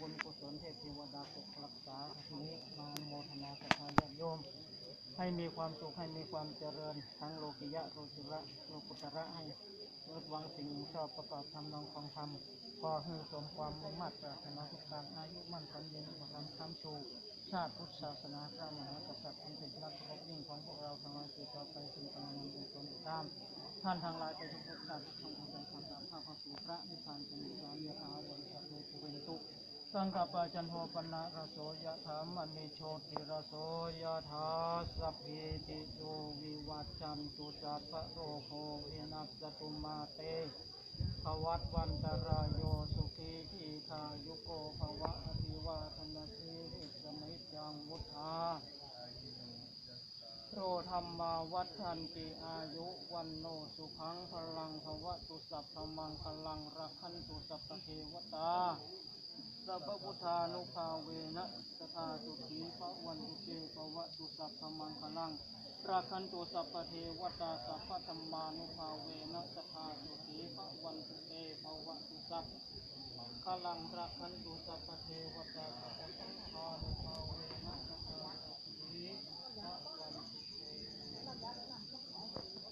บุญกุศลเทพเทวดาปกรักษาทีนี้มาโมทนาศรัทธาญาติโยม ให้มีความสุขให้มีความเจริญ ทั้งโลกิยะโลกุระโลกุตระให้ลิศวังสิ่งชอบประกอบทำนองของธรรมก็ให้สมความมุ่งมั่นปรารถนาทุกการอายุมั่นขวัญยืนอุปการคำชู ชาติพุทธศาสนาพระมหากษัตริย์อันเป็นรักครบยิ่งของพวกเราทั้งหลายสืบต่อไปสู่กำลังบุญกุศลตาม ท่านทั้งหลายไปทุกภพชาติทุกคนเอาใจความตามข้าเข้าสู่พระนิพพานเป็นสามีอาบริสัทโดยภูเวนตุ สังฆปะจันโทปนะระโสยะถามณีโชติระโสยะถาสัพพิติโยวิวัจจันตุสัพพโรโควินัสตุมาเตภวัตวันตรายโยสุขีทีคายุโกภวะอภิวาทนาสีริสมิจังวุธาโรธรรมาวัฏันติอายุวันโนสุขังพลังภวะตุสัพพมังพลังรักขันตุสัพพเทวตา สัพพุทธานุภาเวนะสทาสุขีพระวันตุเกปวะตุสัพพมังคลังราคันตุสัพเทวตาสัพพธรรมานุภาเวนะสทาสุขีพระวันตุเกปวะตุสัพพลังราคันตุสัพเทวต